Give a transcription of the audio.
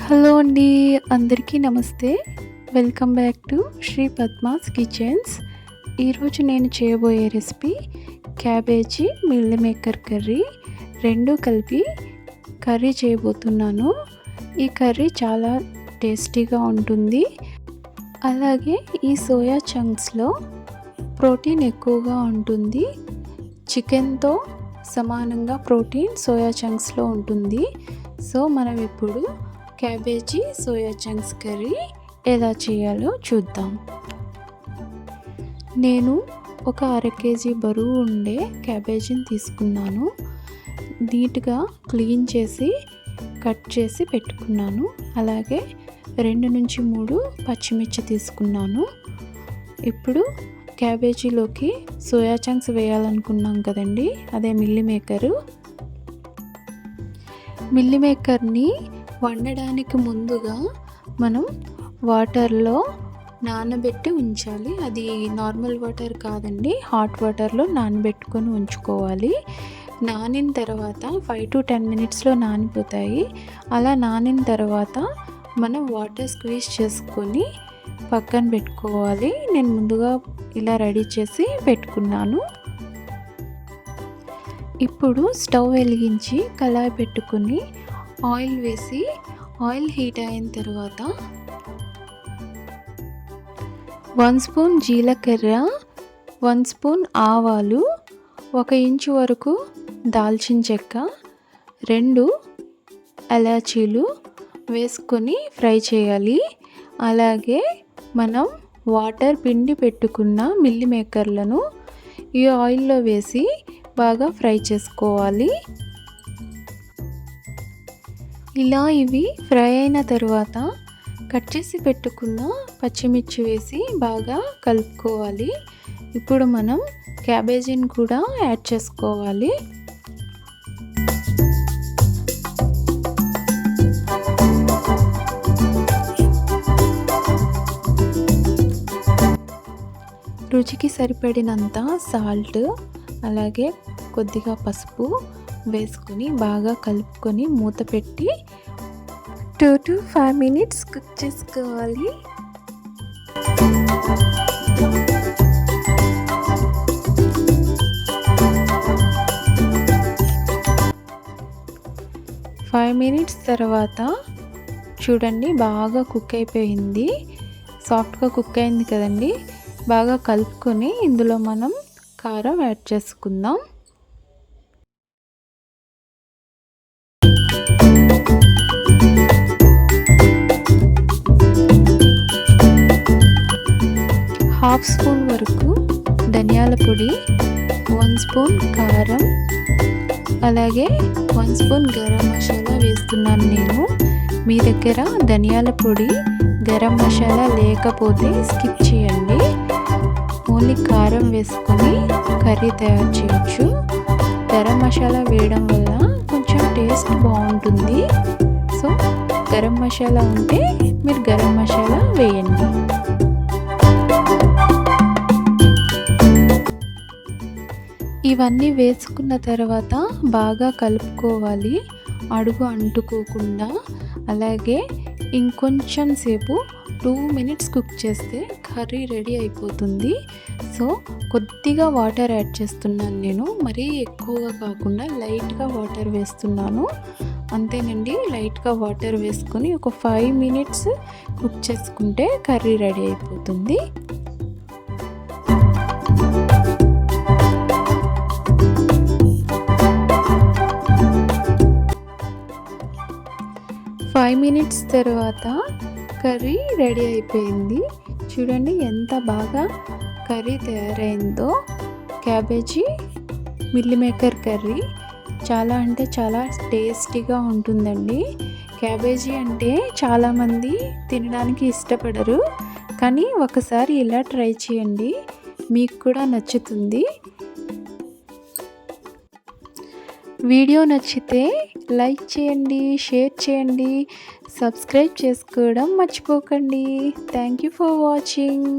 Hello అండి అందరికీ నమస్తే. Welcome back to Shri Padma's kitchens. ఈరోజు నేను చేయబోయే recipe cabbage meal maker curry. రెండు కలిపి కర్రీ చేయబోతున్నాను. ఈ కర్రీ చాలా టేస్టీగా ఉంటుంది. అలాగే ఈ సోయా చంక్స్లో ప్రోటీన్ ఎక్కువగా ఉంటుంది. చికెన్తో సమానంగా ప్రోటీన్ సోయా చంక్స్లో ఉంటుంది. సో మనం ఇప్పుడు క్యాబేజీ సోయా చంక్స్ కర్రీ ఎలా చేయాలో చూద్దాం. నేను ఒక అర కేజీ బరువు ఉండే క్యాబేజీని తీసుకున్నాను. నీట్గా క్లీన్ చేసి కట్ చేసి పెట్టుకున్నాను. అలాగే రెండు నుంచి మూడు పచ్చిమిర్చి తీసుకున్నాను. ఇప్పుడు క్యాబేజీలోకి సోయా చంక్స్ వేయాలనుకున్నాం కదండి అదే మిల్లి మేకరు. మిల్లి మేకర్ని వండడానికి ముందుగా మనం వాటర్లో నానబెట్టి ఉంచాలి. అది నార్మల్ వాటర్ కాదండి. హాట్ వాటర్లో నానబెట్టుకొని ఉంచుకోవాలి. నానిన తర్వాత ఫైవ్ టు టెన్ మినిట్స్లో నానిపోతాయి. అలా నానిన తర్వాత మనం వాటర్ స్క్వీజ్ చేసుకొని పక్కన పెట్టుకోవాలి. నేను ముందుగా ఇలా రెడీ చేసి పెట్టుకున్నాను. ఇప్పుడు స్టవ్ వెలిగించి కళాయి పెట్టుకుని ఆయిల్ వేసి ఆయిల్ హీట్ అయిన తర్వాత వన్ స్పూన్ జీలకర్ర వన్ స్పూన్ ఆవాలు ఒక ఇంచు వరకు దాల్చిన చెక్క రెండు ఎలాచీలు వేసుకొని ఫ్రై చేయాలి. అలాగే మనం వాటర్ పిండి పెట్టుకున్న మిల్లి మేకర్లను ఈ ఆయిల్లో వేసి బాగా ఫ్రై చేసుకోవాలి. ఇలా ఇవి ఫ్రై అయిన తర్వాత కట్ చేసి పెట్టుకున్న పచ్చిమిర్చి వేసి బాగా కలుపుకోవాలి. ఇప్పుడు మనం క్యాబేజీని కూడా యాడ్ చేసుకోవాలి. రుచికి సరిపడినంత సాల్ట్ అలాగే కొద్దిగా పసుపు వేసుకొని బాగా కలుపుకొని మూత పెట్టి two to five minutes cook చేసుకోవాలి. ఫైవ్ మినిట్స్ తర్వాత చూడండి బాగా కుక్ అయిపోయింది. సాఫ్ట్గా కుక్ అయింది కదండి. బాగా కలుపుకొని ఇందులో మనం కారం యాడ్ చేసుకుందాం. హాఫ్ స్పూన్ వరకు ధనియాల పొడి వన్ స్పూన్ కారం అలాగే వన్ స్పూన్ గరం మసాలా వేస్తున్నాను నేను. మీ దగ్గర ధనియాల పొడి గరం మసాలా లేకపోతే స్కిప్ చేయండి. ఓన్లీ కారం వేసుకొని కర్రీ తయారు చేయొచ్చు. గరం మసాలా వేయడం వల్ల కొంచెం టేస్ట్ బాగుంటుంది. సో గరం మసాలా ఉంటే మీరు ఇవన్నీ వేసుకున్న తర్వాత బాగా కలుపుకోవాలి. అడుగు అంటుకోకుండా. అలాగే ఇంకొంచెం సేపు టూ మినిట్స్ కుక్ చేస్తే కర్రీ రెడీ అయిపోతుంది. సో కొద్దిగా వాటర్ యాడ్ చేస్తున్నాను నేను. మరీ ఎక్కువగా కాకుండా లైట్గా వాటర్ వేస్తున్నాను. అంతేనండి లైట్గా వాటర్ వేసుకొని ఒక ఫైవ్ మినిట్స్ కుక్ చేసుకుంటే కర్రీ రెడీ అయిపోతుంది. ఫైవ్ మినిట్స్ తర్వాత కర్రీ రెడీ అయిపోయింది. చూడండి ఎంత బాగా curry తయారైందో. Cabbage meal maker curry. చాలా అంటే చాలా టేస్టీగా ఉంటుందండి. క్యాబేజీ అంటే చాలామంది తినడానికి ఇష్టపడరు. కానీ ఒకసారి ఇలా ట్రై చేయండి. మీకు కూడా నచ్చుతుంది. వీడియో నచ్చితే లైక్ చేయండి షేర్ చేయండి సబ్స్క్రైబ్ చేసుకోవడం మర్చిపోకండి. Thank you for watching